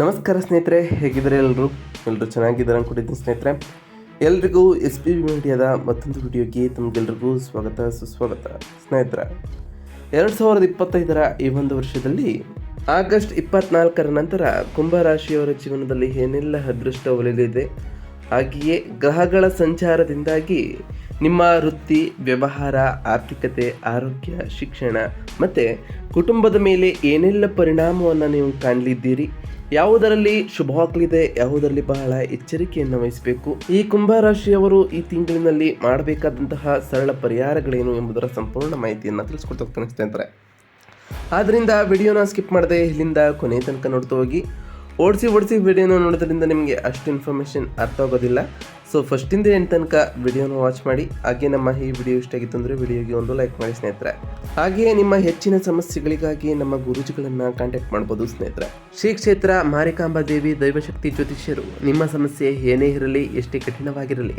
ನಮಸ್ಕಾರ ಸ್ನೇಹಿತರೆ, ಹೇಗಿದ್ದಾರೆ ಎಲ್ಲರೂ ಎಲ್ಲರೂ ಚೆನ್ನಾಗಿದ್ದಾರೆ ಅಂದ್ಕೊಂಡಿದ್ದೀನಿ ಸ್ನೇಹಿತರೆ. ಎಲ್ರಿಗೂ ಎಸ್ ಪಿ ಮೀಡಿಯಾದ ಮತ್ತೊಂದು ವಿಡಿಯೋಗೆ ತಮಗೆಲ್ರಿಗೂ ಸ್ವಾಗತ, ಸುಸ್ವಾಗತ. ಸ್ನೇಹಿತರೆ, ಎರಡು ಸಾವಿರದ ಇಪ್ಪತ್ತೈದರ ಈ ಒಂದು ವರ್ಷದಲ್ಲಿ ಆಗಸ್ಟ್ ಇಪ್ಪತ್ನಾಲ್ಕರ ನಂತರ ಕುಂಭರಾಶಿಯವರ ಜೀವನದಲ್ಲಿ ಏನೆಲ್ಲ ಅದೃಷ್ಟ ಒಲಿದಿದೆ, ಹಾಗೆಯೇ ಗ್ರಹಗಳ ಸಂಚಾರದಿಂದಾಗಿ ನಿಮ್ಮ ವೃತ್ತಿ, ವ್ಯವಹಾರ, ಆರ್ಥಿಕತೆ, ಆರೋಗ್ಯ, ಶಿಕ್ಷಣ ಮತ್ತು ಕುಟುಂಬದ ಮೇಲೆ ಏನೆಲ್ಲ ಪರಿಣಾಮವನ್ನು ನೀವು ಕಾಣಲಿದ್ದೀರಿ ಯಾವುದರಲ್ಲಿ ಶುಭವಾಗಲಿದೆ, ಯಾವುದರಲ್ಲಿ ಬಹಳ ಎಚ್ಚರಿಕೆಯನ್ನು ವಹಿಸಬೇಕು, ಈ ಕುಂಭ ರಾಶಿಯವರು ಈ ತಿಂಗಳಿನಲ್ಲಿ ಮಾಡಬೇಕಾದಂತಹ ಸರಳ ಪರಿಹಾರಗಳೇನು ಎಂಬುದರ ಸಂಪೂರ್ಣ ಮಾಹಿತಿಯನ್ನು ತಿಳಿಸ್ಕೊಡ್ತಾ ಹೋಗ್ತಾನೆ ಆದ್ದರಿಂದ ವಿಡಿಯೋನ ಸ್ಕಿಪ್ ಮಾಡದೆ ಇಲ್ಲಿಂದ ಕೊನೆ ತನಕ ನೋಡ್ತಾ ಹೋಗಿ. ಓಡಿಸಿ ಓಡಿಸಿ ವಿಡಿಯೋನ ನೋಡೋದ್ರಿಂದ ನಿಮಗೆ ಅಷ್ಟು ಇನ್ಫಾರ್ಮೇಷನ್ ಅರ್ಥ ಆಗೋದಿಲ್ಲ ಸೊ ಫಸ್ಟಿಂದ ಏನು ತನಕ ವಿಡಿಯೋನ ವಾಚ್ ಮಾಡಿ, ಹಾಗೆ ನಮ್ಮ ಈ ವಿಡಿಯೋ ಇಷ್ಟ ಆಗಿತ್ತು ಅಂದರೆ ವಿಡಿಯೋಗೆ ಒಂದು ಲೈಕ್ ಮಾಡಿ ಸ್ನೇಹಿತರೆ. ಹಾಗೆಯೇ ನಿಮ್ಮ ಹೆಚ್ಚಿನ ಸಮಸ್ಯೆಗಳಿಗಾಗಿ ನಮ್ಮ ಗುರುಜಿಗಳನ್ನು ಕಾಂಟ್ಯಾಕ್ಟ್ ಮಾಡ್ಬೋದು ಸ್ನೇಹಿತರೆ. ಶ್ರೀ ಕ್ಷೇತ್ರ ಮಾರಿಕಾಂಬಾ ದೇವಿ ದೈವಶಕ್ತಿ ಜ್ಯೋತಿಷ್ಯರು, ನಿಮ್ಮ ಸಮಸ್ಯೆ ಏನೇ ಇರಲಿ, ಎಷ್ಟೇ ಕಠಿಣವಾಗಿರಲಿ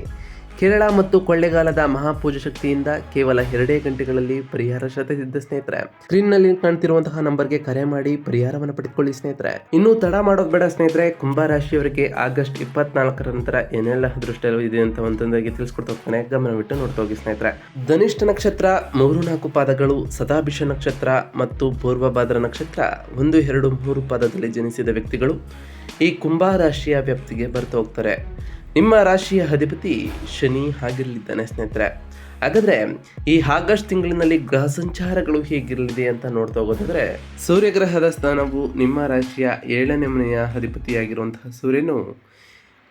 ಕೇರಳ ಮತ್ತು ಕೊಳ್ಳೆಗಾಲದ ಮಹಾಪೂಜ ಶಕ್ತಿಯಿಂದ ಕೇವಲ ಎರಡೇ ಗಂಟೆಗಳಲ್ಲಿ ಪರಿಹಾರ ಶತಸಿದ್ಧ ಸ್ನೇಹಿತರೆ. ಸ್ಕ್ರೀನ್ನಲ್ಲಿ ಕಾಣ್ತಿರುವಂತಹ ನಂಬರ್ಗೆ ಕರೆ ಮಾಡಿ ಪರಿಹಾರವನ್ನು ಪಡೆದುಕೊಳ್ಳಿ ಸ್ನೇಹಿತರೆ. ಇನ್ನು ತಡ ಮಾಡೋದು ಬೇಡ ಸ್ನೇಹಿತರೆ. ಕುಂಭ ರಾಶಿಯವರಿಗೆ ಆಗಸ್ಟ್ ಇಪ್ಪತ್ನಾಲ್ಕರ ನಂತರ ಏನೆಲ್ಲ ಅದೃಷ್ಟ ಇದೆ ಅಂತ ಒಂದೊಂದಾಗಿ ತಿಳಿಸ್ಕೊಡ್ತಾ ಹೋಗ್ತಾನೆ. ಗಮನವಿಟ್ಟು ನೋಡ್ತಾ ಹೋಗಿ ಸ್ನೇಹಿತರೆ. ಧನಿಷ್ಠ ನಕ್ಷತ್ರ, ಮೂರು ನಾಲ್ಕು ಪಾದಗಳು, ಸದಾಭಿಷ ನಕ್ಷತ್ರ ಮತ್ತು ಪೂರ್ವಭಾದ್ರ ನಕ್ಷತ್ರ, ಒಂದು, ಎರಡು, ಮೂರು ಪಾದದಲ್ಲಿ ಜನಿಸಿದ ವ್ಯಕ್ತಿಗಳು ಈ ಕುಂಭ ರಾಶಿಯ ವ್ಯಾಪ್ತಿಗೆ ಬರ್ತಾ ಹೋಗ್ತಾರೆ. ನಿಮ್ಮ ರಾಶಿಯ ಅಧಿಪತಿ ಶನಿ ಆಗಿರಲಿದ್ದಾನೆ ಸ್ನೇಹಿತರೆ. ಹಾಗಾದ್ರೆ ಈ ಆಗಸ್ಟ್ ತಿಂಗಳಿನಲ್ಲಿ ಗ್ರಹ ಸಂಚಾರಗಳು ಹೇಗಿರಲಿದೆ ಅಂತ ನೋಡ್ತಾ ಹೋಗೋದಾದ್ರೆ, ಸೂರ್ಯಗ್ರಹದ ಸ್ಥಾನವು ನಿಮ್ಮ ರಾಶಿಯ ಏಳನೇ ಮನೆಯ ಅಧಿಪತಿಯಾಗಿರುವಂತಹ ಸೂರ್ಯನು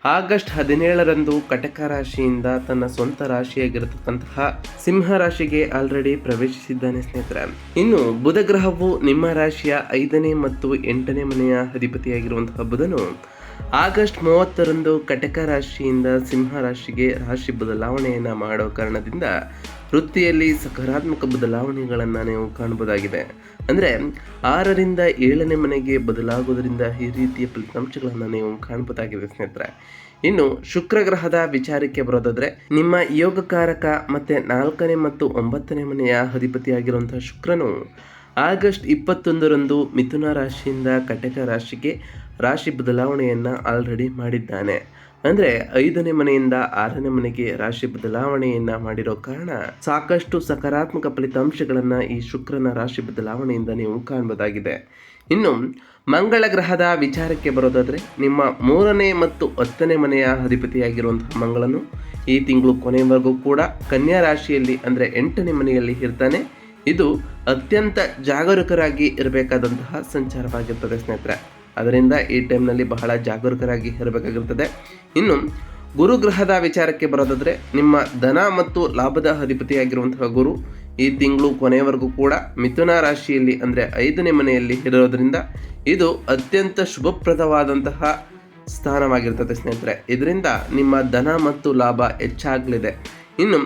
ಆಗಸ್ಟ್ ಹದಿನೇಳರಂದು ಕಟಕ ರಾಶಿಯಿಂದ ತನ್ನ ಸ್ವಂತ ರಾಶಿಯಾಗಿರತಕ್ಕಂತಹ ಸಿಂಹ ರಾಶಿಗೆ ಆಲ್ರೆಡಿ ಪ್ರವೇಶಿಸಿದ್ದಾನೆ ಸ್ನೇಹಿತರೆ. ಇನ್ನು ಬುಧ ಗ್ರಹವು ನಿಮ್ಮ ರಾಶಿಯ ಐದನೇ ಮತ್ತು ಎಂಟನೇ ಮನೆಯ ಅಧಿಪತಿಯಾಗಿರುವಂತಹ ಬುಧನು ಆಗಸ್ಟ್ ಮೂವತ್ತರಂದು ಕಟಕ ರಾಶಿಯಿಂದ ಸಿಂಹ ರಾಶಿಗೆ ರಾಶಿ ಬದಲಾವಣೆಯನ್ನು ಮಾಡೋ ಕಾರಣದಿಂದ ವೃತ್ತಿಯಲ್ಲಿ ಸಕಾರಾತ್ಮಕ ಬದಲಾವಣೆಗಳನ್ನು ನೀವು ಕಾಣಬಹುದಾಗಿದೆ ಅಂದರೆ ಆರರಿಂದ ಏಳನೇ ಮನೆಗೆ ಬದಲಾಗುವುದರಿಂದ ಈ ರೀತಿಯ ಫಲಿತಾಂಶಗಳನ್ನು ನೀವು ಕಾಣಬಹುದಾಗಿದೆ ಸ್ನೇಹಿತರೆ. ಇನ್ನು ಶುಕ್ರ ಗ್ರಹದ ವಿಚಾರಕ್ಕೆ ಬರೋದಾದ್ರೆ ನಿಮ್ಮ ಯೋಗಕಾರಕ ಮತ್ತೆ ನಾಲ್ಕನೇ ಮತ್ತು ಒಂಬತ್ತನೇ ಮನೆಯ ಅಧಿಪತಿಯಾಗಿರುವಂತಹ ಶುಕ್ರನು ಆಗಸ್ಟ್ ಇಪ್ಪತ್ತೊಂದರಂದು ಮಿಥುನ ರಾಶಿಯಿಂದ ಕಟಕ ರಾಶಿಗೆ ರಾಶಿ ಬದಲಾವಣೆಯನ್ನು ಆಲ್ರೆಡಿ ಮಾಡಿದ್ದಾನೆ. ಅಂದರೆ ಐದನೇ ಮನೆಯಿಂದ ಆರನೇ ಮನೆಗೆ ರಾಶಿ ಬದಲಾವಣೆಯನ್ನು ಮಾಡಿರೋ ಕಾರಣ ಸಾಕಷ್ಟು ಸಕಾರಾತ್ಮಕ ಫಲಿತಾಂಶಗಳನ್ನು ಈ ಶುಕ್ರನ ರಾಶಿ ಬದಲಾವಣೆಯಿಂದ ನೀವು ಕಾಣಬಹುದಾಗಿದೆ ಇನ್ನು ಮಂಗಳ ಗ್ರಹದ ವಿಚಾರಕ್ಕೆ ಬರೋದಾದರೆ ನಿಮ್ಮ ಮೂರನೇ ಮತ್ತು ಹತ್ತನೇ ಮನೆಯ ಅಧಿಪತಿಯಾಗಿರುವಂತಹ ಮಂಗಳನು ಈ ತಿಂಗಳು ಕೊನೆಯವರೆಗೂ ಕೂಡ ಕನ್ಯಾ ರಾಶಿಯಲ್ಲಿ ಅಂದರೆ ಎಂಟನೇ ಮನೆಯಲ್ಲಿ ಇರ್ತಾನೆ. ಇದು ಅತ್ಯಂತ ಜಾಗರೂಕರಾಗಿ ಇರಬೇಕಾದಂತಹ ಸಂಚಾರವಾಗಿರ್ತದೆ ಸ್ನೇಹಿತರೆ. ಅದರಿಂದ ಈ ಟೈಮ್ನಲ್ಲಿ ಬಹಳ ಜಾಗರೂಕರಾಗಿ ಇರಬೇಕಾಗಿರ್ತದೆ ಇನ್ನು ಗುರುಗ್ರಹದ ವಿಚಾರಕ್ಕೆ ಬರೋದಾದರೆ, ನಿಮ್ಮ ಧನ ಮತ್ತು ಲಾಭದ ಅಧಿಪತಿಯಾಗಿರುವಂತಹ ಗುರು ಈ ತಿಂಗಳು ಕೊನೆಯವರೆಗೂ ಕೂಡ ಮಿಥುನ ರಾಶಿಯಲ್ಲಿ ಅಂದರೆ ಐದನೇ ಮನೆಯಲ್ಲಿ ಇರೋದರಿಂದ ಇದು ಅತ್ಯಂತ ಶುಭಪ್ರದವಾದಂತಹ ಸ್ಥಾನವಾಗಿರ್ತದೆ ಸ್ನೇಹಿತರೆ. ಇದರಿಂದ ನಿಮ್ಮ ಧನ ಮತ್ತು ಲಾಭ ಹೆಚ್ಚಾಗಲಿದೆ. ಇನ್ನು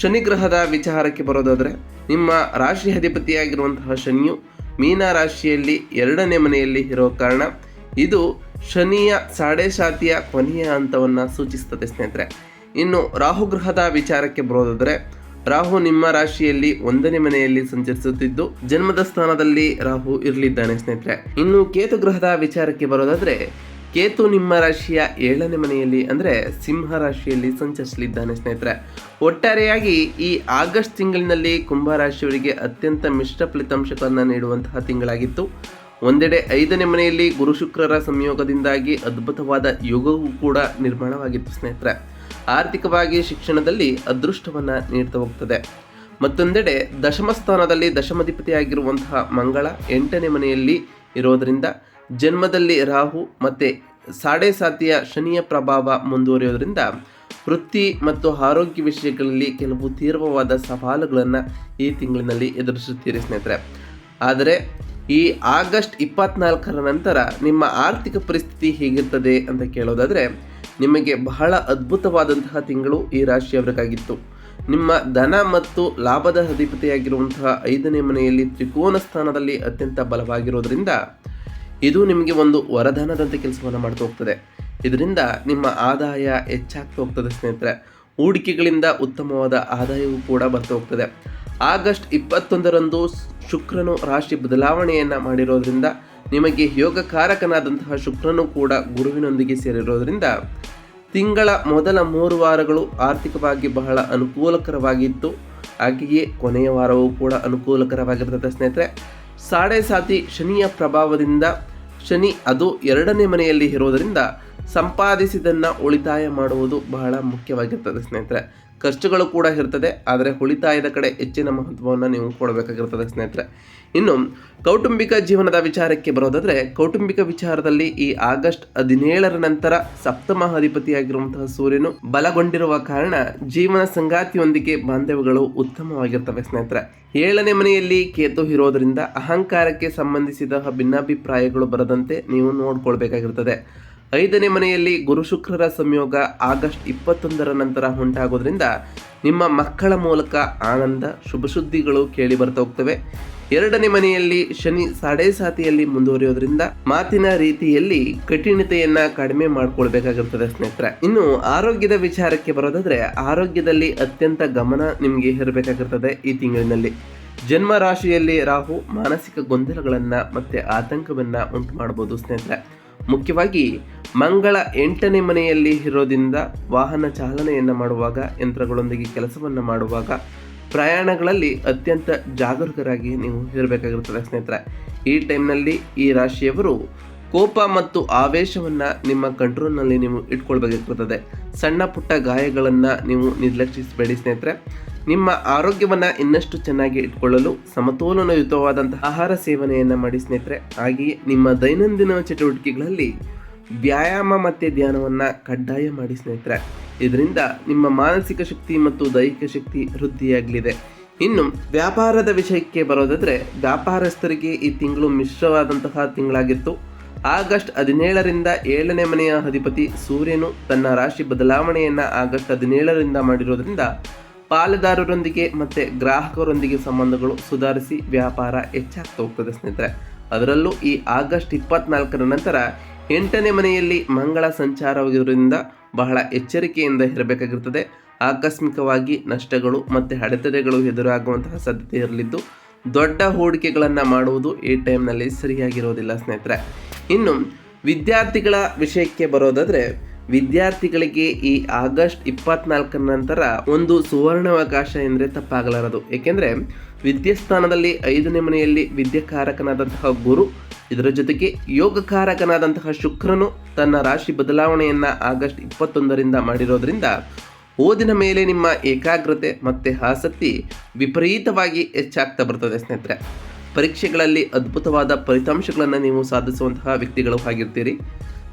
ಶನಿಗ್ರಹದ ವಿಚಾರಕ್ಕೆ ಬರೋದಾದರೆ, ನಿಮ್ಮ ರಾಶಿ ಅಧಿಪತಿಯಾಗಿರುವಂತಹ ಶನಿಯು ಮೀನ ರಾಶಿಯಲ್ಲಿ ಎರಡನೇ ಮನೆಯಲ್ಲಿ ಇರೋ ಕಾರಣ ಇದು ಶನಿಯ ಸಾಡೆ ಶಾತಿಯ ಕೊನೆಯ ಹಂತವನ್ನು ಸೂಚಿಸುತ್ತದೆ ಸ್ನೇಹಿತರೆ. ಇನ್ನು ರಾಹು ಗ್ರಹದ ವಿಚಾರಕ್ಕೆ ಬರೋದಾದರೆ, ರಾಹು ನಿಮ್ಮ ರಾಶಿಯಲ್ಲಿ ಒಂದನೇ ಮನೆಯಲ್ಲಿ ಸಂಚರಿಸುತ್ತಿದ್ದು, ಜನ್ಮದ ಸ್ಥಾನದಲ್ಲಿ ರಾಹು ಇರಲಿದ್ದಾನೆ ಸ್ನೇಹಿತರೆ. ಇನ್ನು ಕೇತು ಗ್ರಹದ ವಿಚಾರಕ್ಕೆ ಬರೋದಾದ್ರೆ ಕೇತು ನಿಮ್ಮ ರಾಶಿಯ ಏಳನೇ ಮನೆಯಲ್ಲಿ ಅಂದರೆ ಸಿಂಹ ರಾಶಿಯಲ್ಲಿ ಸಂಚರಿಸಲಿದ್ದಾನೆ ಸ್ನೇಹಿತರೆ. ಒಟ್ಟಾರೆಯಾಗಿ ಈ ಆಗಸ್ಟ್ ತಿಂಗಳಿನಲ್ಲಿ ಕುಂಭ ರಾಶಿಯವರಿಗೆ ಅತ್ಯಂತ ಮಿಶ್ರ ಫಲಿತಾಂಶಗಳನ್ನು ನೀಡುವಂತಹ ತಿಂಗಳಾಗಿತ್ತು. ಒಂದೆಡೆ ಐದನೇ ಮನೆಯಲ್ಲಿ ಗುರು ಶುಕ್ರರ ಸಂಯೋಗದಿಂದಾಗಿ ಅದ್ಭುತವಾದ ಯುಗವೂ ಕೂಡ ನಿರ್ಮಾಣವಾಗಿತ್ತು ಸ್ನೇಹಿತರೆ. ಆರ್ಥಿಕವಾಗಿ ಶಿಕ್ಷಣದಲ್ಲಿ ಅದೃಷ್ಟವನ್ನು ನೀಡ್ತಾ ಹೋಗ್ತದೆ. ಮತ್ತೊಂದೆಡೆ ದಶಮ ದಶಮಾಧಿಪತಿಯಾಗಿರುವಂತಹ ಮಂಗಳ ಎಂಟನೇ ಮನೆಯಲ್ಲಿ ಇರೋದರಿಂದ ಜನ್ಮದಲ್ಲಿ ರಾಹು ಮತ್ತು ಸಾಡೆ ಸಾತಿಯ ಶನಿಯ ಪ್ರಭಾವ ಮುಂದುವರಿಯೋದ್ರಿಂದ ವೃತ್ತಿ ಮತ್ತು ಆರೋಗ್ಯ ವಿಷಯಗಳಲ್ಲಿ ಕೆಲವು ತೀವ್ರವಾದ ಸವಾಲುಗಳನ್ನು ಈ ತಿಂಗಳಿನಲ್ಲಿ ಎದುರಿಸುತ್ತೀರಿ ಸ್ನೇಹಿತರೆ. ಆದರೆ ಈ ಆಗಸ್ಟ್ ಇಪ್ಪತ್ನಾಲ್ಕರ ನಂತರ ನಿಮ್ಮ ಆರ್ಥಿಕ ಪರಿಸ್ಥಿತಿ ಹೇಗಿರ್ತದೆ ಅಂತ ಕೇಳೋದಾದರೆ, ನಿಮಗೆ ಬಹಳ ಅದ್ಭುತವಾದಂತಹ ತಿಂಗಳು ಈ ರಾಶಿಯವರಿಗಾಗಿತ್ತು. ನಿಮ್ಮ ಧನ ಮತ್ತು ಲಾಭದ ಅಧಿಪತಿಯಾಗಿರುವಂತಹ ಐದನೇ ಮನೆಯಲ್ಲಿ ತ್ರಿಕೋನ ಸ್ಥಾನದಲ್ಲಿ ಅತ್ಯಂತ ಬಲವಾಗಿರೋದ್ರಿಂದ ಇದು ನಿಮಗೆ ಒಂದು ವರದಾನದಂತೆ ಕೆಲಸವನ್ನು ಮಾಡ್ತಾ ಹೋಗ್ತದೆ. ಇದರಿಂದ ನಿಮ್ಮ ಆದಾಯ ಹೆಚ್ಚಾಗ್ತಾ ಹೋಗ್ತದೆ ಸ್ನೇಹಿತರೆ. ಹೂಡಿಕೆಗಳಿಂದ ಉತ್ತಮವಾದ ಆದಾಯವೂ ಕೂಡ ಬರ್ತಾ ಹೋಗ್ತದೆ. ಆಗಸ್ಟ್ ಇಪ್ಪತ್ತೊಂದರಂದು ಶುಕ್ರನು ರಾಶಿ ಬದಲಾವಣೆಯನ್ನು ಮಾಡಿರೋದ್ರಿಂದ ನಿಮಗೆ ಯೋಗಕಾರಕನಾದಂತಹ ಶುಕ್ರನು ಕೂಡ ಗುರುವಿನೊಂದಿಗೆ ಸೇರಿರೋದ್ರಿಂದ ತಿಂಗಳ ಮೊದಲ ಮೂರು ವಾರಗಳು ಆರ್ಥಿಕವಾಗಿ ಬಹಳ ಅನುಕೂಲಕರವಾಗಿತ್ತು. ಹಾಗೆಯೇ ಕೊನೆಯ ವಾರವೂ ಕೂಡ ಅನುಕೂಲಕರವಾಗಿರ್ತದೆ ಸ್ನೇಹಿತರೆ. ಸಾಡೆ ಸಾತಿ ಶನಿಯ ಪ್ರಭಾವದಿಂದ ಶನಿ ಅದು ಎರಡನೇ ಮನೆಯಲ್ಲಿ ಇರೋದರಿಂದ ಸಂಪಾದಿಸಿದನ್ನು ಉಳಿತಾಯ ಮಾಡುವುದು ಬಹಳ ಮುಖ್ಯವಾಗಿರ್ತದೆ ಸ್ನೇಹಿತರೆ. ಖರ್ಚುಗಳು ಕೂಡ ಇರ್ತದೆ, ಆದರೆ ಉಳಿತಾಯದ ಕಡೆ ಹೆಚ್ಚಿನ ಮಹತ್ವವನ್ನು ನೀವು ಕೊಡಬೇಕಾಗಿರ್ತದೆ ಸ್ನೇಹಿತರೆ. ಇನ್ನು, ಕೌಟುಂಬಿಕ ಜೀವನದ ವಿಚಾರಕ್ಕೆ ಬರೋದಾದರೆ, ಕೌಟುಂಬಿಕ ವಿಚಾರದಲ್ಲಿ ಈ ಆಗಸ್ಟ್ ಹದಿನೇಳರ ನಂತರ ಸಪ್ತಮ ಅಧಿಪತಿಯಾಗಿರುವಂತಹ ಸೂರ್ಯನು ಬಲಗೊಂಡಿರುವ ಕಾರಣ ಜೀವನ ಸಂಗಾತಿಯೊಂದಿಗೆ ಬಾಂಧವ್ಯಗಳು ಉತ್ತಮವಾಗಿರ್ತವೆ ಸ್ನೇಹಿತರೆ. ಏಳನೇ ಮನೆಯಲ್ಲಿ ಕೇತು ಇರೋದರಿಂದ ಅಹಂಕಾರಕ್ಕೆ ಸಂಬಂಧಿಸಿದ ಭಿನ್ನಾಭಿಪ್ರಾಯಗಳು ಬರದಂತೆ ನೀವು ನೋಡ್ಕೊಳ್ಬೇಕಾಗಿರ್ತದೆ. ಐದನೇ ಮನೆಯಲ್ಲಿ ಗುರು ಶುಕ್ರರ ಸಂಯೋಗ ಆಗಸ್ಟ್ ಇಪ್ಪತ್ತೊಂದರ ನಂತರ ಉಂಟಾಗೋದ್ರಿಂದ ನಿಮ್ಮ ಮಕ್ಕಳ ಮೂಲಕ ಆನಂದ, ಶುಭ ಸುದ್ದಿಗಳು ಕೇಳಿ ಬರ್ತಾ ಹೋಗ್ತವೆ. ಎರಡನೇ ಮನೆಯಲ್ಲಿ ಶನಿ ಸಾಡೆ ಸಾತಿಯಲ್ಲಿ ಮುಂದುವರಿಯೋದ್ರಿಂದ ಮಾತಿನ ರೀತಿಯಲ್ಲಿ ಕಠಿಣತೆಯನ್ನ ಕಡಿಮೆ ಮಾಡ್ಕೊಳ್ಬೇಕಾಗಿರ್ತದೆ ಸ್ನೇಹಿತರೆ. ಇನ್ನು ಆರೋಗ್ಯದ ವಿಚಾರಕ್ಕೆ ಬರೋದಾದ್ರೆ ಆರೋಗ್ಯದಲ್ಲಿ ಅತ್ಯಂತ ಗಮನ ನಿಮಗೆ ಇರಬೇಕಾಗಿರ್ತದೆ ಈ ತಿಂಗಳಿನಲ್ಲಿ. ಜನ್ಮ ರಾಶಿಯಲ್ಲಿ ರಾಹು ಮಾನಸಿಕ ಗೊಂದಲಗಳನ್ನ ಮತ್ತೆ ಆತಂಕವನ್ನ ಉಂಟು ಮಾಡಬಹುದು ಸ್ನೇಹಿತರೆ. ಮುಖ್ಯವಾಗಿ ಮಂಗಳ ಎಂಟನೇ ಮನೆಯಲ್ಲಿ ಇರೋದ್ರಿಂದ ವಾಹನ ಚಾಲನೆಯನ್ನು ಮಾಡುವಾಗ, ಯಂತ್ರಗಳೊಂದಿಗೆ ಕೆಲಸವನ್ನು ಮಾಡುವಾಗ ಪ್ರಯಾಣಗಳಲ್ಲಿ ಅತ್ಯಂತ ಜಾಗರೂಕರಾಗಿ ನೀವು ಇರಬೇಕಾಗಿರುತ್ತದೆ ಸ್ನೇಹಿತರೆ. ಈ ಟೈಮ್ನಲ್ಲಿ ಈ ರಾಶಿಯವರು ಕೋಪ ಮತ್ತು ಆವೇಶವನ್ನು ನಿಮ್ಮ ಕಂಟ್ರೋಲ್ನಲ್ಲಿ ನೀವು ಇಟ್ಕೊಳ್ಬೇಕಾಗಿರ್ತದೆ. ಸಣ್ಣ ಪುಟ್ಟ ಗಾಯಗಳನ್ನು ನೀವು ನಿರ್ಲಕ್ಷಿಸಬೇಡಿ ಸ್ನೇಹಿತರೆ. ನಿಮ್ಮ ಆರೋಗ್ಯವನ್ನು ಇನ್ನಷ್ಟು ಚೆನ್ನಾಗಿ ಇಟ್ಕೊಳ್ಳಲು ಸಮತೋಲನಯುತವಾದಂತಹ ಆಹಾರ ಸೇವನೆಯನ್ನು ಮಾಡಿ ಸ್ನೇಹಿತರೆ. ಹಾಗೆಯೇ ನಿಮ್ಮ ದೈನಂದಿನ ಚಟುವಟಿಕೆಗಳಲ್ಲಿ ವ್ಯಾಯಾಮ ಮತ್ತು ಧ್ಯಾನವನ್ನು ಕಡ್ಡಾಯ ಮಾಡಿ ಸ್ನೇಹಿತರೆ. ಇದರಿಂದ ನಿಮ್ಮ ಮಾನಸಿಕ ಶಕ್ತಿ ಮತ್ತು ದೈಹಿಕ ಶಕ್ತಿ ವೃದ್ಧಿಯಾಗಲಿದೆ. ಇನ್ನು ವ್ಯಾಪಾರದ ವಿಷಯಕ್ಕೆ ಬರೋದಾದರೆ ವ್ಯಾಪಾರಸ್ಥರಿಗೆ ಈ ತಿಂಗಳು ಮಿಶ್ರವಾದಂತಹ ತಿಂಗಳಾಗಿತ್ತು. ಆಗಸ್ಟ್ ಹದಿನೇಳರಿಂದ ಏಳನೇ ಮನೆಯ ಅಧಿಪತಿ ಸೂರ್ಯನು ತನ್ನ ರಾಶಿ ಬದಲಾವಣೆಯನ್ನು ಆಗಸ್ಟ್ ಹದಿನೇಳರಿಂದ ಮಾಡಿರೋದ್ರಿಂದ ಪಾಲುದಾರರೊಂದಿಗೆ ಮತ್ತು ಗ್ರಾಹಕರೊಂದಿಗೆ ಸಂಬಂಧಗಳು ಸುಧಾರಿಸಿ ವ್ಯಾಪಾರ ಹೆಚ್ಚಾಗ್ತಾ ಹೋಗ್ತದೆ ಸ್ನೇಹಿತರೆ. ಅದರಲ್ಲೂ ಈ ಆಗಸ್ಟ್ ಇಪ್ಪತ್ನಾಲ್ಕರ ನಂತರ ಎಂಟನೇ ಮನೆಯಲ್ಲಿ ಮಂಗಳ ಸಂಚಾರವಾಗಿರೋದ್ರಿಂದ ಬಹಳ ಎಚ್ಚರಿಕೆಯಿಂದ ಇರಬೇಕಾಗಿರ್ತದೆ. ಆಕಸ್ಮಿಕವಾಗಿ ನಷ್ಟಗಳು ಮತ್ತು ಅಡೆತಡೆಗಳು ಎದುರಾಗುವಂತಹ ಸಾಧ್ಯತೆ ಇರಲಿದ್ದು ದೊಡ್ಡ ಹೂಡಿಕೆಗಳನ್ನು ಮಾಡುವುದು ಈ ಟೈಮ್ನಲ್ಲಿ ಸರಿಯಾಗಿರೋದಿಲ್ಲ ಸ್ನೇಹಿತರೆ. ಇನ್ನು, ವಿದ್ಯಾರ್ಥಿಗಳ ವಿಷಯಕ್ಕೆ ಬರೋದಾದರೆ, ವಿದ್ಯಾರ್ಥಿಗಳಿಗೆ ಈ ಆಗಸ್ಟ್ ಇಪ್ಪತ್ನಾಲ್ಕರ ನಂತರ ಒಂದು ಸುವರ್ಣಾವಕಾಶ ಎಂದರೆ ತಪ್ಪಾಗಲಾರದು. ಏಕೆಂದರೆ, ವಿದ್ಯಾಸ್ಥಾನದಲ್ಲಿ ಐದನೇ ಮನೆಯಲ್ಲಿ ವಿದ್ಯಾಕಾರಕನಾದಂತಹ ಗುರು, ಇದರ ಜೊತೆಗೆ ಯೋಗಕಾರಕನಾದಂತಹ ಶುಕ್ರನು ತನ್ನ ರಾಶಿ ಬದಲಾವಣೆಯನ್ನು ಆಗಸ್ಟ್ ಇಪ್ಪತ್ತೊಂದರಿಂದ ಮಾಡಿರೋದ್ರಿಂದ, ಓದಿನ ಮೇಲೆ ನಿಮ್ಮ ಏಕಾಗ್ರತೆ ಮತ್ತು ಆಸಕ್ತಿ ವಿಪರೀತವಾಗಿ ಹೆಚ್ಚಾಗ್ತಾ ಬರ್ತದೆ ಸ್ನೇಹಿತರೆ. ಪರೀಕ್ಷೆಗಳಲ್ಲಿ ಅದ್ಭುತವಾದ ಫಲಿತಾಂಶಗಳನ್ನು ನೀವು ಸಾಧಿಸುವಂತಹ ವ್ಯಕ್ತಿಗಳು ಆಗಿರ್ತೀರಿ.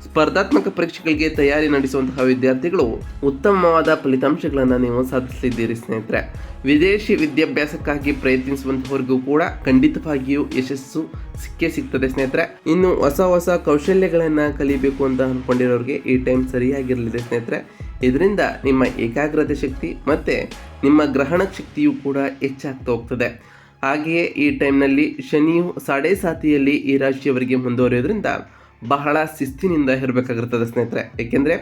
ಸ್ಪರ್ಧಾತ್ಮಕ ಪರೀಕ್ಷೆಗಳಿಗೆ ತಯಾರಿ ನಡೆಸುವಂತಹ ವಿದ್ಯಾರ್ಥಿಗಳು ಉತ್ತಮವಾದ ಫಲಿತಾಂಶಗಳನ್ನು ನೀವು ಸಾಧಿಸಲಿದ್ದೀರಿ ಸ್ನೇಹಿತರೆ. ವಿದೇಶಿ ವಿದ್ಯಾಭ್ಯಾಸಕ್ಕಾಗಿ ಪ್ರಯತ್ನಿಸುವಂತಹವರಿಗೂ ಕೂಡ ಖಂಡಿತವಾಗಿಯೂ ಯಶಸ್ಸು ಸಿಕ್ಕೇ ಸಿಗ್ತದೆ ಸ್ನೇಹಿತರೆ. ಇನ್ನು ಹೊಸ ಹೊಸ ಕೌಶಲ್ಯಗಳನ್ನು ಕಲಿಬೇಕು ಅಂತ ಅಂದ್ಕೊಂಡಿರೋರಿಗೆ ಈ ಟೈಮ್ ಸರಿಯಾಗಿರಲಿದೆ ಸ್ನೇಹಿತರೆ. ಇದರಿಂದ ನಿಮ್ಮ ಏಕಾಗ್ರತೆ ಶಕ್ತಿ ಮತ್ತು ನಿಮ್ಮ ಗ್ರಹಣ ಶಕ್ತಿಯು ಕೂಡ ಹೆಚ್ಚಾಗ್ತಾ ಹೋಗ್ತದೆ. ಹಾಗೆಯೇ ಈ ಟೈಮ್ನಲ್ಲಿ ಶನಿಯು ಸಾಡೆ ಸಾತಿಯಲ್ಲಿ ಈ ರಾಶಿಯವರಿಗೆ ಮುಂದುವರಿಯೋದ್ರಿಂದ ಬಹಳ ಶಿಸ್ತಿನಿಂದ ಇರಬೇಕಾಗಿರ್ತದೆ ಸ್ನೇಹಿತರೆ. ಏಕೆಂದರೆ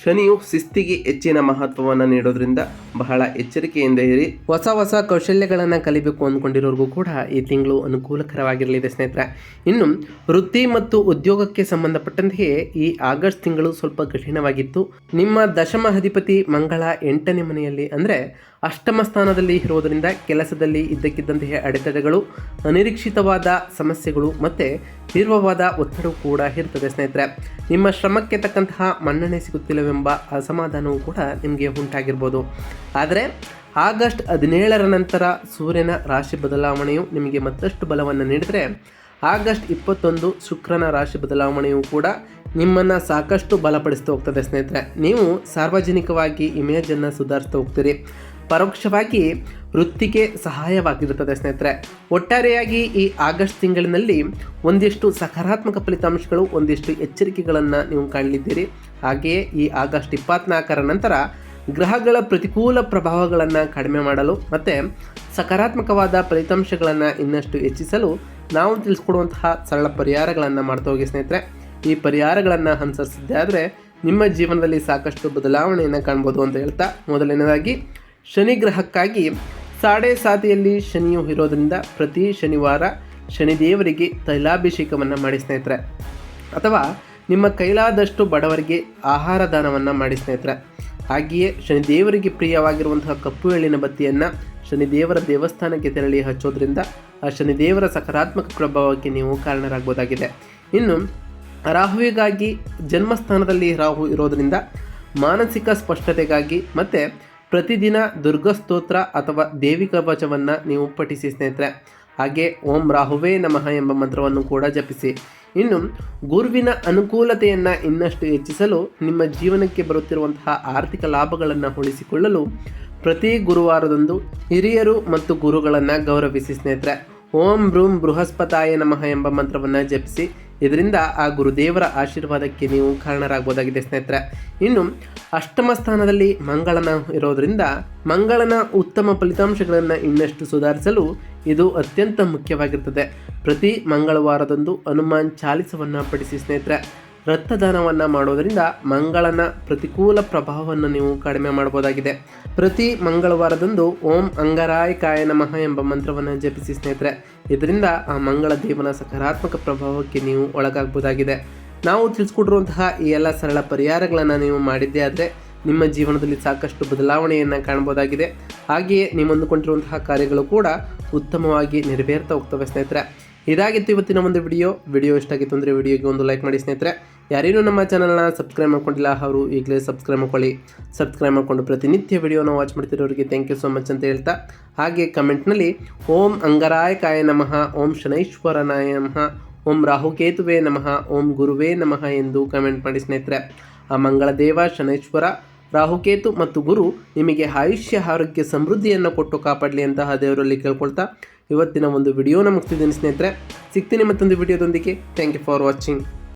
ಶನಿಯು ಶಿಸ್ತಿಗೆ ಹೆಚ್ಚಿನ ಮಹತ್ವವನ್ನು ನೀಡೋದ್ರಿಂದ ಬಹಳ ಎಚ್ಚರಿಕೆಯಿಂದ ಇರಿ. ಹೊಸ ಹೊಸ ಕೌಶಲ್ಯಗಳನ್ನು ಕಲಿಬೇಕು ಅಂದ್ಕೊಂಡಿರೋರ್ಗೂ ಕೂಡ ಈ ತಿಂಗಳು ಅನುಕೂಲಕರವಾಗಿರಲಿದೆ ಸ್ನೇಹಿತರೆ. ಇನ್ನು ವೃತ್ತಿ ಮತ್ತು ಉದ್ಯೋಗಕ್ಕೆ ಸಂಬಂಧಪಟ್ಟಂತೆಯೇ ಈ ಆಗಸ್ಟ್ ತಿಂಗಳು ಸ್ವಲ್ಪ ಕಠಿಣವಾಗಿತ್ತು. ನಿಮ್ಮ ದಶಮ ಅಧಿಪತಿ ಮಂಗಳ ಎಂಟನೇ ಮನೆಯಲ್ಲಿ ಅಂದರೆ ಅಷ್ಟಮ ಸ್ಥಾನದಲ್ಲಿ ಇರೋದರಿಂದ ಕೆಲಸದಲ್ಲಿ ಇದ್ದಕ್ಕಿದ್ದಂತಹ ಅಡೆತಡೆಗಳು, ಅನಿರೀಕ್ಷಿತವಾದ ಸಮಸ್ಯೆಗಳು ಮತ್ತು ತೀವ್ರವಾದ ಒತ್ತಡವೂ ಕೂಡ ಇರ್ತದೆ ಸ್ನೇಹಿತರೆ. ನಿಮ್ಮ ಶ್ರಮಕ್ಕೆ ತಕ್ಕಂತಹ ಮನ್ನಣೆ ಸಿಗುತ್ತಿಲ್ಲವೆಂಬ ಅಸಮಾಧಾನವೂ ಕೂಡ ನಿಮಗೆ ಉಂಟಾಗಿರ್ಬೋದು. ಆದರೆ ಆಗಸ್ಟ್ ಹದಿನೇಳರ ನಂತರ ಸೂರ್ಯನ ರಾಶಿ ಬದಲಾವಣೆಯು ನಿಮಗೆ ಮತ್ತಷ್ಟು ಬಲವನ್ನು ನೀಡಿದರೆ, ಆಗಸ್ಟ್ ಇಪ್ಪತ್ತೊಂದು ಶುಕ್ರನ ರಾಶಿ ಬದಲಾವಣೆಯು ಕೂಡ ನಿಮ್ಮನ್ನು ಸಾಕಷ್ಟು ಬಲಪಡಿಸ್ತಾ ಹೋಗ್ತದೆ ಸ್ನೇಹಿತರೆ. ನೀವು ಸಾರ್ವಜನಿಕವಾಗಿ ಇಮೇಜನ್ನು ಸುಧಾರಿಸ್ತಾ ಹೋಗ್ತೀರಿ. ಪರೋಕ್ಷವಾಗಿ ವೃತ್ತಿಗೆ ಸಹಾಯವಾಗಿರುತ್ತದೆ, ಸ್ನೇಹಿತರೆ. ಒಟ್ಟಾರೆಯಾಗಿ ಈ ಆಗಸ್ಟ್ ತಿಂಗಳಿನಲ್ಲಿ ಒಂದಿಷ್ಟು ಸಕಾರಾತ್ಮಕ ಫಲಿತಾಂಶಗಳು, ಒಂದಿಷ್ಟು ಎಚ್ಚರಿಕೆಗಳನ್ನು ನೀವು ಕಾಣಲಿದ್ದೀರಿ. ಹಾಗೆಯೇ ಈ ಆಗಸ್ಟ್ ಇಪ್ಪತ್ನಾಲ್ಕರ ನಂತರ ಗ್ರಹಗಳ ಪ್ರತಿಕೂಲ ಪ್ರಭಾವಗಳನ್ನು ಕಡಿಮೆ ಮಾಡಲು ಮತ್ತು ಸಕಾರಾತ್ಮಕವಾದ ಫಲಿತಾಂಶಗಳನ್ನು ಇನ್ನಷ್ಟು ಹೆಚ್ಚಿಸಲು ನಾವು ತಿಳಿಸ್ಕೊಡುವಂತಹ ಸರಳ ಪರಿಹಾರಗಳನ್ನು ಮಾಡ್ತಾ ಹೋಗಿ, ಸ್ನೇಹಿತರೆ. ಈ ಪರಿಹಾರಗಳನ್ನು ಅನುಸರಿಸಿದ್ದೆ ಆದರೆ ನಿಮ್ಮ ಜೀವನದಲ್ಲಿ ಸಾಕಷ್ಟು ಬದಲಾವಣೆಯನ್ನು ಕಾಣ್ಬೋದು ಅಂತ ಹೇಳ್ತಾ ಮೊದಲನೇದಾಗಿ ಶನಿ ಗ್ರಹಕ್ಕಾಗಿ ಸಾಡೆ ಸಾತಿಯಲ್ಲಿ ಶನಿಯು ಇರೋದರಿಂದ ಪ್ರತಿ ಶನಿವಾರ ಶನಿದೇವರಿಗೆ ತೈಲಾಭಿಷೇಕವನ್ನು ಮಾಡಿ ಸ್ನೇಹಿತರೆ. ಅಥವಾ ನಿಮ್ಮ ಕೈಲಾದಷ್ಟು ಬಡವರಿಗೆ ಆಹಾರ ದಾನವನ್ನು ಮಾಡಿ ಸ್ನೇಹಿತರೆ. ಹಾಗೆಯೇ ಶನಿದೇವರಿಗೆ ಪ್ರಿಯವಾಗಿರುವಂತಹ ಕಪ್ಪು ಎಳ್ಳಿನ ಬತ್ತಿಯನ್ನು ಶನಿದೇವರ ದೇವಸ್ಥಾನಕ್ಕೆ ತೆರಳಿ ಹಚ್ಚೋದ್ರಿಂದ ಆ ಶನಿದೇವರ ಸಕಾರಾತ್ಮಕ ಪ್ರಭಾವಕ್ಕೆ ನೀವು ಕಾರಣರಾಗಬಹುದಾಗಿದೆ. ಇನ್ನು ರಾಹುವಿಗಾಗಿ ಜನ್ಮಸ್ಥಾನದಲ್ಲಿ ರಾಹು ಇರೋದರಿಂದ ಮಾನಸಿಕ ಸ್ಪಷ್ಟತೆಗಾಗಿ ಮತ್ತು ಪ್ರತಿದಿನ ದುರ್ಗಸ್ತೋತ್ರ ಅಥವಾ ದೇವಿ ಕವಚವನ್ನು ನೀವು ಪಠಿಸಿ ಸ್ನೇಹಿತರೆ. ಹಾಗೆ ಓಂ ರಾಹುವೇ ನಮಃ ಎಂಬ ಮಂತ್ರವನ್ನು ಕೂಡ ಜಪಿಸಿ. ಇನ್ನು ಗುರುವಿನ ಅನುಕೂಲತೆಯನ್ನು ಇನ್ನಷ್ಟು ಹೆಚ್ಚಿಸಲು ನಿಮ್ಮ ಜೀವನಕ್ಕೆ ಬರುತ್ತಿರುವಂತಹ ಆರ್ಥಿಕ ಲಾಭಗಳನ್ನು ಉಳಿಸಿಕೊಳ್ಳಲು ಪ್ರತಿ ಗುರುವಾರದಂದು ಹಿರಿಯರು ಮತ್ತು ಗುರುಗಳನ್ನು ಗೌರವಿಸಿ ಸ್ನೇಹಿತರೆ. ಓಂ ಬ್ರೂಂ ಬೃಹಸ್ಪತಾಯ ನಮಃ ಎಂಬ ಮಂತ್ರವನ್ನು ಜಪಿಸಿ. ಇದರಿಂದ ಆ ಗುರುದೇವರ ಆಶೀರ್ವಾದಕ್ಕೆ ನೀವು ಕಾರಣರಾಗಬಹುದಾಗಿದೆ, ಸ್ನೇಹಿತರೆ. ಇನ್ನು ಅಷ್ಟಮ ಸ್ಥಾನದಲ್ಲಿ ಮಂಗಳನ ಇರೋದರಿಂದ ಮಂಗಳನ ಉತ್ತಮ ಫಲಿತಾಂಶಗಳನ್ನು ಇನ್ನಷ್ಟು ಸುಧಾರಿಸಲು ಇದು ಅತ್ಯಂತ ಮುಖ್ಯವಾಗಿರ್ತದೆ. ಪ್ರತಿ ಮಂಗಳವಾರದಂದು ಹನುಮಾನ್ ಚಾಲಿಸವನ್ನು ಪಡಿಸಿ ಸ್ನೇಹಿತರೆ. ರಕ್ತದಾನವನ್ನು ಮಾಡೋದರಿಂದ ಮಂಗಳನ ಪ್ರತಿಕೂಲ ಪ್ರಭಾವವನ್ನು ನೀವು ಕಡಿಮೆ ಮಾಡಬಹುದಾಗಿದೆ ಪ್ರತಿ ಮಂಗಳವಾರದಂದು ಓಂ ಅಂಗರಾಯ ಕಾಯ ನಮಃ ಎಂಬ ಮಂತ್ರವನ್ನು ಜಪಿಸಿ ಸ್ನೇಹಿತರೆ. ಇದರಿಂದ ಆ ಮಂಗಳ ದೇವನ ಸಕಾರಾತ್ಮಕ ಪ್ರಭಾವಕ್ಕೆ ನೀವು ಒಳಗಾಗಬಹುದಾಗಿದೆ ನಾವು ತಿಳಿಸ್ಕೊಟ್ಟಿರುವಂತಹ ಈ ಎಲ್ಲ ಸರಳ ಪರಿಹಾರಗಳನ್ನು ನೀವು ಮಾಡಿದ್ದೇ ಆದರೆ ನಿಮ್ಮ ಜೀವನದಲ್ಲಿ ಸಾಕಷ್ಟು ಬದಲಾವಣೆಯನ್ನು ಕಾಣಬಹುದಾಗಿದೆ ಹಾಗೆಯೇ ನೀವು ಅಂದುಕೊಂಡಿರುವಂತಹ ಕಾರ್ಯಗಳು ಕೂಡ ಉತ್ತಮವಾಗಿ ನೆರವೇರ್ತಾ ಹೋಗ್ತವೆ ಸ್ನೇಹಿತರೆ. ಇದಾಗಿತ್ತು ಇವತ್ತಿನ ಒಂದು ವಿಡಿಯೋ. ವಿಡಿಯೋ ಇಷ್ಟ ಆಗಿತ್ತು ಅಂದರೆ ವಿಡಿಯೋಗೆ ಒಂದು ಲೈಕ್ ಮಾಡಿ ಸ್ನೇಹಿತರೆ. ಯಾರೇನೂ ನಮ್ಮ ಚಾನಲ್ನ ಸಬ್ಸ್ಕ್ರೈಬ್ ಮಾಡ್ಕೊಂಡಿಲ್ಲ, ಅವರು ಈಗಲೇ ಸಬ್ಸ್ಕ್ರೈಬ್ ಮಾಡ್ಕೊಳ್ಳಿ. ಸಬ್ಸ್ಕ್ರೈಬ್ ಮಾಡಿಕೊಂಡು ಪ್ರತಿನಿತ್ಯ ವಿಡಿಯೋನ ವಾಚ್ ಮಾಡ್ತಿರೋರಿಗೆ ಥ್ಯಾಂಕ್ ಯು ಸೋ ಮಚ್ ಅಂತ ಹೇಳ್ತಾ, ಹಾಗೆ ಕಮೆಂಟ್ನಲ್ಲಿ ಓಂ ಅಂಗರಾಯ ಕಾಯ ನಮಃ, ಓಂ ಶನೈಶ್ವರನಾಯ ನಮಃ, ಓಂ ರಾಹುಕೇತುವೇ ನಮಃ, ಓಂ ಗುರುವೇ ನಮಃ ಎಂದು ಕಮೆಂಟ್ ಮಾಡಿ ಸ್ನೇಹಿತರೆ. ಆ ಮಂಗಳ ದೇವ ಶನೈಶ್ವರ, ರಾಹುಕೇತು ಮತ್ತು ಗುರು ನಿಮಗೆ ಆಯುಷ್ಯ, ಆರೋಗ್ಯ, ಸಮೃದ್ಧಿಯನ್ನು ಕೊಟ್ಟು ಕಾಪಾಡಲಿ ಅಂತಹ ದೇವರಲ್ಲಿ ಕೇಳ್ಕೊಳ್ತಾ ಇವತ್ತಿನ ಒಂದು ವಿಡಿಯೋನ ಮುಗಿಸ್ತಿದ್ದೀನಿ ಸ್ನೇಹಿತರೆ. ಸಿಗ್ತೀನಿ ಮತ್ತೊಂದು ವಿಡಿಯೋದೊಂದಿಗೆ. Thank you for watching